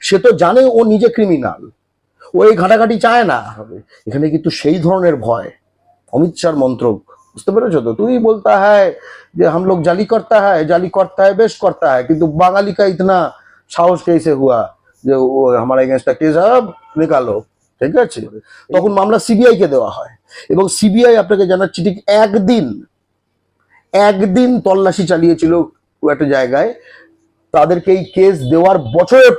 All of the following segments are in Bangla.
সে তো জানে ও নিজে ক্রিমিনাল ও এই ঘাটাঘাটি চায় না। এখানে কিন্তু সেই ধরনের ভয়। অমিত শাহর মন্ত্রক। বুঝতে পেরেছ তো? তুমি বলতা হ্যায় যে হাম জালি করতে হ্যায়, জালি করতে হ্যায়, বেশ করতে হয় কিন্তু বাঙালি কা ইতনা সাহস কেসে হুয়া যে ও আমার এগেনস্টটা কেস হব নিকালো। ঠিক আছে? তখন মামলা সিবিআই কে দেওয়া হয়। এবং সিবিআই আপনাকে জানাচ্ছি ঠিক একদিন একদিন তল্লাশি চালিয়েছিল একটা জায়গায়। তাদেরকে এই কেস দেওয়ার বছরের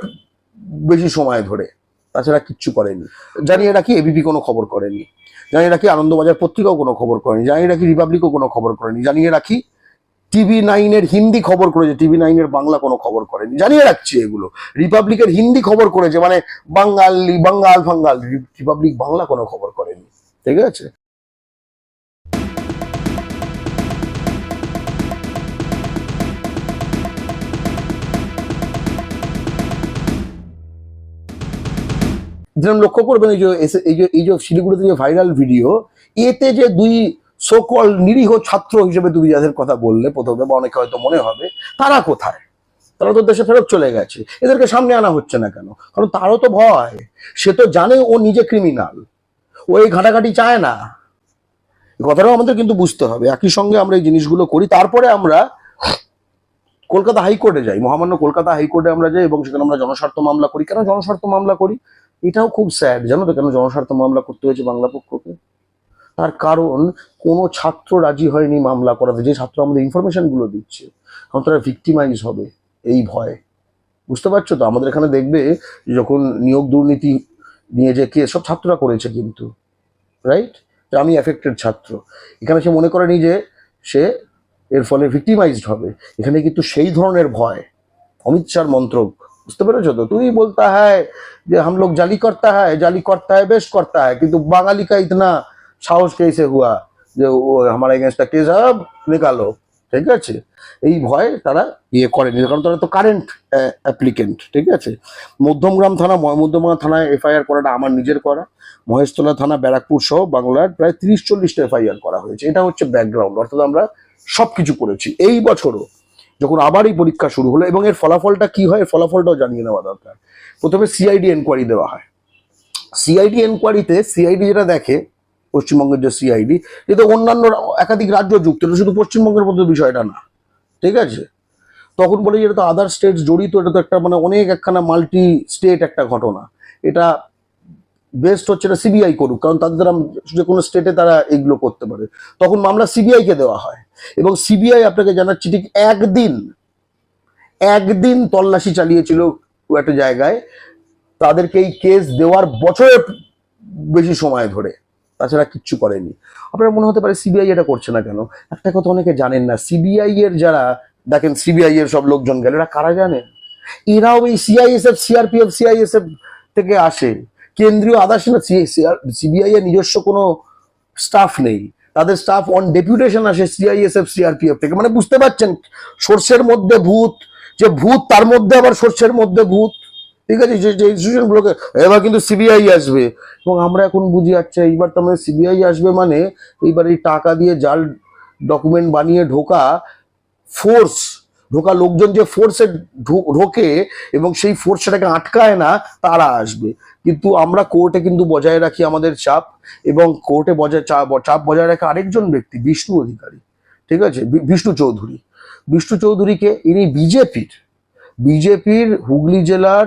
বেশি সময় ধরে। তাছাড়া কিচ্ছু করেনি। জানিয়ে রাখি এবিপি কোনো খবর করেনি। জানিয়ে রাখি আনন্দবাজার পত্রিকাও কোনো খবর করেনি। জানিয়ে রাখি রিপাবলিকও কোনো খবর করেনি। জানিয়ে রাখি টিভি নাইনের হিন্দি খবর করেছে। টিভি নাইনের বাংলা কোনো খবর করেনি। জানিয়ে রাখছি এগুলো। রিপাবলিকের হিন্দি খবর করেছে। মানে বাঙালি বাঙ্গাল ফাঙ্গাল রিপাবলিক বাংলা কোনো খবর করেনি। ঠিক আছে? যেরকম লক্ষ্য করবেন, এই যে এই যে এই যে শিলিগুড়িতে যে ভাইরাল ভিডিও এতে যে দুই সকল নিরীহ ছাত্র হিসেবে তুমি যাদের কথা বললে প্রথমে, বা অনেকে হয়তো মনে হবে, তারা কোথায়? তারা তো দেশে ফেরত চলে গেছে। এদেরকে সামনে আনা হচ্ছে না কেন? কারণ তারও তো ভয়। সে তো জানে ও নিজে ক্রিমিনাল ও এই ঘাটাঘাটি চায় না। কথাটাও আমাদের কিন্তু বুঝতে হবে। একই সঙ্গে আমরা এই জিনিসগুলো করি। তারপরে আমরা কলকাতা হাইকোর্টে যাই। মহামান্য কলকাতা হাইকোর্টে আমরা যাই এবং সেখানে আমরা জনস্বার্থ মামলা করি। কেন জনস্বার্থ মামলা করি? এটাও খুব স্যাড জানো তো কেন জনস্বার্থ মামলা করতে হয়েছে বাংলা পক্ষকে? তার কারণ কোনো ছাত্র রাজি হয়নি মামলা করাতে, যে ছাত্র আমাদের ইনফরমেশনগুলো দিচ্ছে। কারণ তারা ভিক্টিমাইজ হবে এই ভয়। বুঝতে পারছ তো? আমাদের এখানে দেখবে যখন নিয়োগ দুর্নীতি নিয়ে যে কে সব ছাত্ররা করেছে কিন্তু রাইট আমি অ্যাফেক্টেড ছাত্র। এখানে সে মনে করেনি যে সে এর ফলে ভিক্টিমাইজড হবে। এখানে কিন্তু সেই ধরনের ভয়। অমিত শাহর মন্ত্রক। বুঝতে পেরেছ তো? তুই বলতা হয় যে হাম লোক জালি করতে হয় জালি করতে হয় বেশ করতে হয় কিন্তু বাঙালি কা ইতনা সাহস কেসে হুয়া যে ও আমার এগেনস্টটা কেস, আব নিকালো। ঠিক আছে? এই ভয়ে তারা ইয়ে করেনি, কারণ তারা তো কারেন্ট অ্যাপ্লিকেন্ট ঠিক আছে? মধ্যমগ্রাম থানা মধ্যমগ্রাম থানায় এফআইআর করাটা আমার নিজের করা। মহেশতলা থানা, ব্যারাকপুর সহ বাংলার প্রায় তিরিশ চল্লিশটা এফআইআর করা হয়েছে। এটা হচ্ছে ব্যাকগ্রাউন্ড অর্থাৎ আমরা সব কিছু করেছি। এই বছরও যখন আবার এই পরীক্ষা শুরু হলো, এবং এর ফলাফলটা কি হয় ফলাফলটাও জানিয়ে নেওয়া দরকার। প্রথমে সিআইডি এনকোয়ারি দেওয়া হয়। সিআইডি এনকোয়ারিতে সিআইডি যেটা দেখে, পশ্চিমবঙ্গের যে সিআইডি যেটা অন্যান্য একাধিক রাজ্য যুক্ত শুধু পশ্চিমবঙ্গের মধ্যে বিষয়টা না, ঠিক আছে? তখন বলে যে এটা তো আদার স্টেট জড়িত, এটা তো একটা মানে অনেক একখানা মাল্টি স্টেট একটা ঘটনা। এটা বেস্ট হচ্ছে এটা সিবিআই করুক, কারণ তাদের দ্বারা যে কোনো স্টেটে তারা এগুলো করতে পারে। তখন মামলা সিবিআইকে দেওয়া হয়। এবং সিবিআই আপনাকে জানাচ্ছি, ঠিক একদিন একদিন তল্লাশি চালিয়েছিল একটা জায়গায়। তাদেরকে এই কেস দেওয়ার বছরের বেশি সময় ধরে। তাছাড়া কিচ্ছু করেনি। আপনার মনে হতে পারে সিবিআই এটা করছে না কেন? একটা কথা অনেকে জানেন না সিবিআই এর যারা, দেখেন সিবিআই এর সব লোকজন গেলে, এরা কারা জানেন এরাও এই সিআইএসএফ সিআরপিএফ সিআইএসএফ থেকে আসে। কেন্দ্রীয় আদার্স না সিবিআই এর নিজস্ব কোনো স্টাফ নেই। তাদের স্টাফ অন ডেপুটেশন আসে সিআইএসএফ সিআরপিএফ থেকে। মানে বুঝতে পারছেন, সর্ষের মধ্যে ভূত, যে ভূত তার মধ্যে আবার সর্ষের মধ্যে ভূত। ঠিক আছে? যে যে ইনস্টিটিউশন গুলোকে, এবার কিন্তু সিবিআই আসবে। এবং আমরা এখন বুঝি আচ্ছা এইবার তো মানে সিবিআই আসবে মানে এইবার এই টাকা দিয়ে জাল ডকুমেন্ট বানিয়ে ঢোকা ফোর্স ঢোকা লোকজন যে ফোর্সে ঢোকে এবং সেই ফোর্স সেটাকে আটকায় না, তারা আসবে। কিন্তু আমরা কোর্টে কিন্তু বজায় রাখি আমাদের চাপ এবং কোর্টে বজায় চাপ বজায় রাখে আরেকজন ব্যক্তি, বিষ্ণু অধিকারী। ঠিক আছে? বিষ্ণু চৌধুরী। বিষ্ণু চৌধুরীকে ইনি বিজেপির। বিজেপির হুগলি জেলার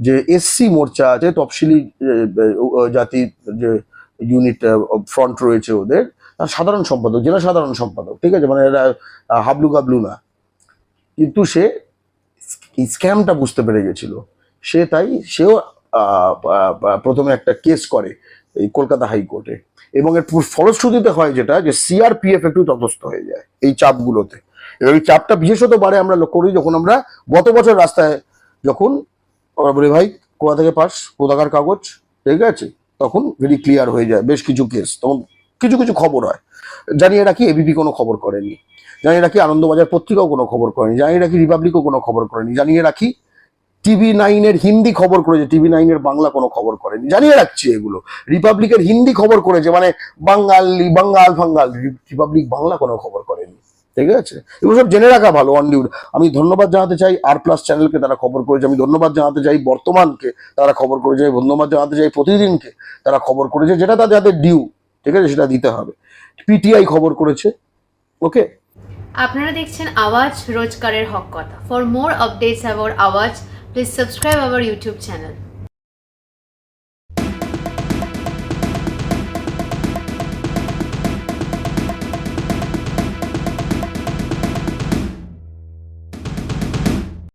যে এসসি মোর্চা আছে, তফসিলি জাতি যে ইউনিট ফ্রন্ট রয়েছে ওদের সাধারণ সম্পাদক, জেলা সাধারণ সম্পাদক। ঠিক আছে? মানে এরা হাবলু গাবলু না। কিন্তু সে স্ক্যামটা বুঝতে পেরে গেছিল। সে তাই, সেও প্রথমে একটা কেস করে এই কলকাতা হাইকোর্টে। এবং এর ফলশ্রুতিতে হয় যেটা যে সিআরপিএফ একটু তটস্থ হয়ে যায় এই চাপগুলোতে। এবং এই চাপটা বিশেষত বাড়ে আমরা লক্ষ্য করি যখন আমরা গত বছর রাস্তায় যখন বলি ভাই, কোথা থেকে পাস? কোথাকার কাগজ? ঠিক আছে? তখন ভেরি ক্লিয়ার হয়ে যায়, বেশ কিছু কেস তখন কিছু কিছু খবর হয়। জানিয়ে রাখি এবিপি কোনো খবর করেনি। জানিয়ে রাখি আনন্দবাজার পত্রিকাও কোনো খবর করেনি। জানিয়ে রাখি রিপাবলিকও কোনো খবর করেনি। জানিয়ে রাখি টিভি নাইনের হিন্দি খবর করেছে। টিভি নাইনের বাংলা কোনো খবর করেনি। জানিয়ে রাখছি এগুলো। রিপাবলিকের হিন্দি খবর করেছে মানে বাঙালি বাঙ্গাল ফাঙ্গাল। রিপাবলিক বাংলা কোনো খবর করেনি। ঠিক আছে? এগুলো সব জেনে রাখা ভালো অনলিউড আমি ধন্যবাদ জানাতে চাই আর প্লাস চ্যানেলকে তারা খবর করেছে। আমি ধন্যবাদ জানাতে চাই বর্তমানকে তারা খবর করেছে। ধন্যবাদ জানাতে চাই প্রতিদিনকে তারা খবর করেছে, যেটা তাদের যাদের ডিউ ঠিক আছে? সেটা দিতে হবে। পিটিআই খবর করেছে। ওকে? আপনারা দেখছেন আওয়াজ রোজকারের হক কথা। For more updates about Awaaz please subscribe our YouTube channel